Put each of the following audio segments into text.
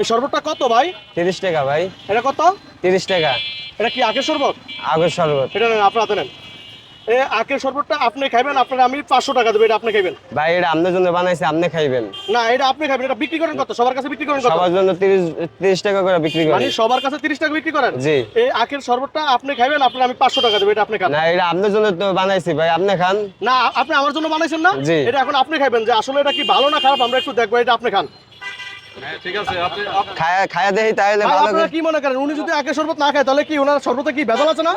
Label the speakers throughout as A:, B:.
A: এই শরবতটা কত ভাই?
B: তিরিশ টাকা ভাই।
A: এটা কত?
B: তিরিশ টাকা।
A: এটা কি আখের শরবত?
B: শরবত।
A: এটা নেন আপনার হাতে নেন। এই আখের শরবতটা আপনি খাইবেন? আপনার আমি পাঁচশো টাকা দেবো এটা আপনি খাইবেন?
B: ভাই এটা আপনার জন্য বানাইছে আপনি খাইবেন।
A: না এটা আপনি খাইবেন এটা বিক্রি করেন কত? সবার কাছে বিক্রি করেন কত?
B: সবার জন্য তিরিশ তিরিশ টাকা করে বিক্রি
A: মানে সবার কাছে তিরিশ টাকা বিক্রি করেন?
B: জি।
A: এই আখের শরবতটা আপনি খাইবেন আপনার আমি পাঁচশো টাকা দেবো এটা আপনি খান।
B: না এটা আপনার জন্য তো বানাইছি ভাই আপনি খান।
A: না আপনি আমার জন্য বানাইছেন না। এটা এখন আপনি খাইবেন যে আসলে এটা কি ভালো না খারাপ আমরা একটু দেখব এটা আপনি খান।
B: খায়া খায়া দেখি তাহলে ভালো
A: আপনারা কি মনে করেন? উনি যদি আখের শরবত না খায় তাহলে কি ওনার শরবতে কি ভেজাল আছে না?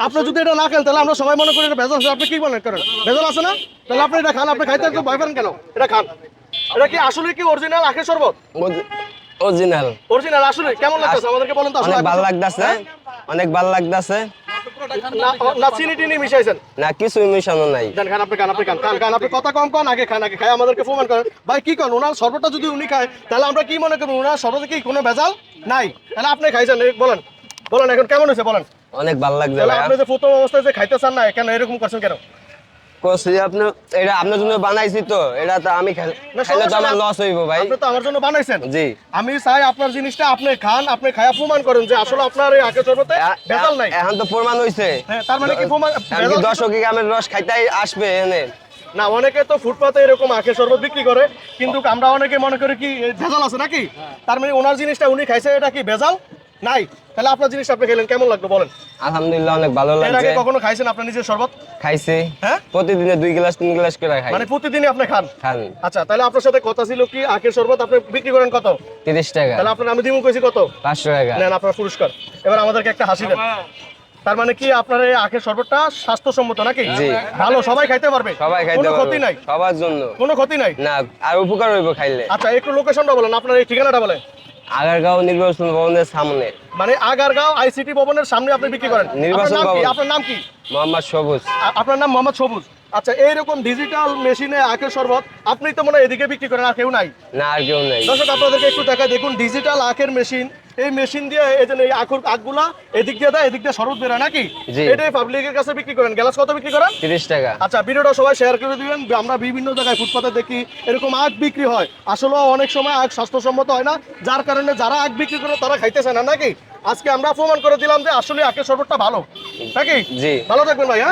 A: আপনি যদি এটা না খান তাহলে আমরা সবাই মনে করি এটা ভেজাল আছে। আপনি কি মনে করেন? ভেজাল আছে না? তাহলে আপনি এটা খান। আপনি খাইতে একটু ভয় পান কেন? এটা খান। এটা কি আসলে কি অরিজিনাল আখের শরবত?
B: অরিজিনাল
A: অরিজিনাল আসলে? কেমন লাগতেছে? আমাদেরকে বলেন তো আসলে
B: অনেক ভালো লাগতেছে। অনেক ভালো লাগতেছে।
A: শরবত- না- না চিনি টিনি মিশাইছেন?
B: না কিছু মিশানো নাই।
A: দেন খান আপনি খান আপনি খান। খান খান আপনি কথা কম কন আগে খান আগে খাই আমাদেরকে প্রমাণ করেন। ভাই কি কন ওনার যদি উনি খায় তাহলে আমরা কি মনে করব ওনার শরবতে কি কোনো ভেজাল নাই? তাহলে আপনি খাইছেন বলেন। বলেন এখন কেমন হয়েছে বলেন।
B: অনেক ভালো লাগছে
A: আপনি যে প্রথম অবস্থায় যে খাইতে চান না কেন এরকম করছেন কেন?
B: আপনি এটা আপনার জন্য বানাইছি তো এটা তো আমি খাইলে তো আমার লস হইব ভাই।
A: আপনি তো আমার জন্য বানাইছেন।
B: জি।
A: আমি চাই আপনার জিনিসটা আপনি খান আপনি খায়া প্রমাণ করেন যে আসলে আপনার এই ভেজাল নাই।
B: এখন তো প্রমাণ হইছে।
A: হ্যাঁ, তার মানে কি প্রমাণ
B: দর্শক রস খাইতেই আসবে এনে
A: না অনেকে তো ফুটপাতে এরকম আখের শরবত বিক্রি করে কিন্তু আমরা অনেকে মনে করি কি ভেজাল আছে নাকি? তার মানে ওনার জিনিসটা উনি খাইছে এটা কি ভেজাল? নাই। তাহলে আপনার জিনিস আপনি খেলেন কেমন লাগল বলেন?
B: আলহামদুলিল্লাহ অনেক ভালো লাগছে।
A: এর আগে কখনো খাইছেন আপনার নিজের শরবত?
B: খাইছি।
A: হ্যাঁ?
B: প্রতিদিনে দুই গ্লাস তিন গ্লাস করে খাই।
A: মানে প্রতিদিনই আপনি খান?
B: খান।
A: আচ্ছা তাহলে আপনার সাথে কথা ছিল কি? আখের শরবত আপনি বিক্রি করেন কত?
B: তিরিশ টাকা।
A: তাহলে আপনার আমি দিমু কইছি কত?
B: পাঁচশো টাকা।
A: নেন আপনার পুরস্কার। এবার আমাদেরকে একটা হাসি দেন। তার মানে কি আপনার এই আখের শরবতটা স্বাস্থ্যসম্মত নাকি?
B: জি।
A: ভালো সবাই খাইতে পারবে।
B: সবাই খাইতে
A: কোনো ক্ষতি নাই।
B: সবার জন্য।
A: কোনো ক্ষতি নাই?
B: না আর উপকার হইব খাইলে।
A: আচ্ছা একটু লোকেশনটা বলেন আপনার এই ঠিকানাটা বলেন।
B: আগারগাঁও নির্বাচন ভবনের সামনে।
A: মানে আগারগাঁও আইসিটি ভবনের সামনে আপনি বিক্রি করেন।
B: নির্বাচন
A: আপনার নাম কি?
B: ভবন।
A: আপনার নাম কি?
B: মোহাম্মদ সবুজ।
A: আপনার নাম মোহাম্মদ সবুজ। আচ্ছা এইরকম ডিজিটাল মেশিনে আখের শরবত আপনি তো মনে হয় এদিকে বিক্রি করেন আর কেউ নাই?
B: না আর কেউ নাই।
A: দর্শক আপনাদেরকে একটু দেখা দেখুন ডিজিটাল আখের মেশিন এই মেশিন দিয়ে এই যে এই আখুর আখগুলা এদিক দিয়ে দেয় এদিক দিয়ে শরবত বেরোয় নাকি। এটাই পাবলিকের কাছে বিক্রি করেন। গ্যালাস কত বিক্রি করেন?
B: তিরিশ টাকা।
A: আচ্ছা ভিডিওটা সবাই শেয়ার করে দিবেন। আমরা বিভিন্ন জায়গায় ফুটপাতে দেখি এরকম আখ বিক্রি হয়। আসলে অনেক সময় আখ স্বাস্থ্যসম্মত হয় না। যার কারণে যারা আখ বিক্রি করে তারা খাইতেছে না নাকি? আজকে আমরা প্রমাণ করে দিলাম যে আসলে আখের শরবতটা ভালো। নাকি?
B: জি।
A: ভালো থাকবেন ভাই হ্যাঁ?